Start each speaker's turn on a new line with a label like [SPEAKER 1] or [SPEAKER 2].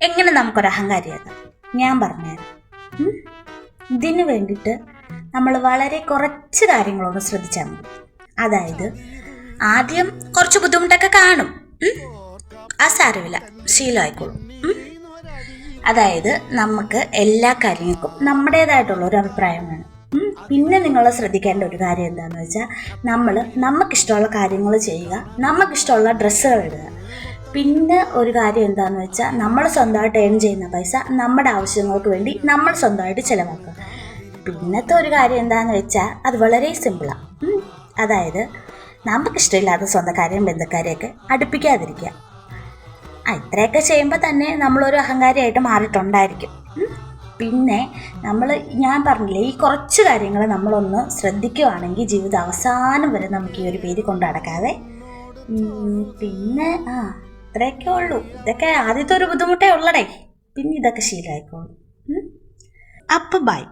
[SPEAKER 1] എങ്ങനെ നമുക്കൊരു അഹങ്കാരിയാകാം ഞാൻ പറഞ്ഞുതരാം? ഇതിന് വേണ്ടിയിട്ട് നമ്മൾ വളരെ കുറച്ച് കാര്യങ്ങളൊന്ന് ശ്രദ്ധിച്ചാൽ മതി. അതായത് ആദ്യം കുറച്ച് ബുദ്ധിമുട്ടൊക്കെ കാണും? ആ സാരമില്ല. ശീലമായിക്കോളും. അതായത് നമുക്ക് എല്ലാ കാര്യങ്ങൾക്കും നമ്മുടേതായിട്ടുള്ള ഒരു അഭിപ്രായം വേണം. പിന്നെ നിങ്ങൾ ശ്രദ്ധിക്കേണ്ട ഒരു കാര്യം എന്താണെന്ന് വെച്ചാൽ നമ്മൾ നമുക്കിഷ്ടമുള്ള കാര്യങ്ങൾ ചെയ്യുക നമുക്കിഷ്ടമുള്ള ഡ്രസ്സുകൾ ഇടുക. പിന്നെ ഒരു കാര്യം എന്താണെന്ന് വെച്ചാൽ നമ്മൾ സ്വന്തമായിട്ട് ഏൺ ചെയ്യുന്ന പൈസ നമ്മുടെ ആവശ്യങ്ങൾക്ക് വേണ്ടി നമ്മൾ സ്വന്തമായിട്ട് ചിലവാക്കുക. പിന്നത്തെ ഒരു കാര്യം എന്താണെന്ന് വെച്ചാൽ അത് വളരെ സിമ്പിളാണ് അതായത് നമുക്ക് നമുക്കിഷ്ടമില്ലാത്ത സ്വന്തക്കാരെയും ബന്ധുക്കാരെയൊക്കെ അടുപ്പിക്കാതിരിക്കുക. ആ ഇത്രയൊക്കെ ചെയ്യുമ്പോൾ തന്നെ നമ്മളൊരു അഹങ്കാരിയായിട്ട് മാറിയിട്ടുണ്ടായിരിക്കും. പിന്നെ നമ്മൾ ഞാൻ പറഞ്ഞില്ലേ ഈ കുറച്ച് കാര്യങ്ങൾ നമ്മളൊന്ന് ശ്രദ്ധിക്കുവാണെങ്കിൽ ജീവിതം അവസാനം വരെ നമുക്ക് ഈ ഒരു പേര് കൊണ്ട് നടക്കാതെ പിന്നെ ആ ഇത്രയൊക്കെ ഉള്ളൂ. ഇതൊക്കെ ആദ്യത്തെ ഒരു ബുദ്ധിമുട്ടേ ഉള്ളടേ. പിന്നെ ഇതൊക്കെ ശീലമായിക്കോളൂ. അപ്പം ബൈ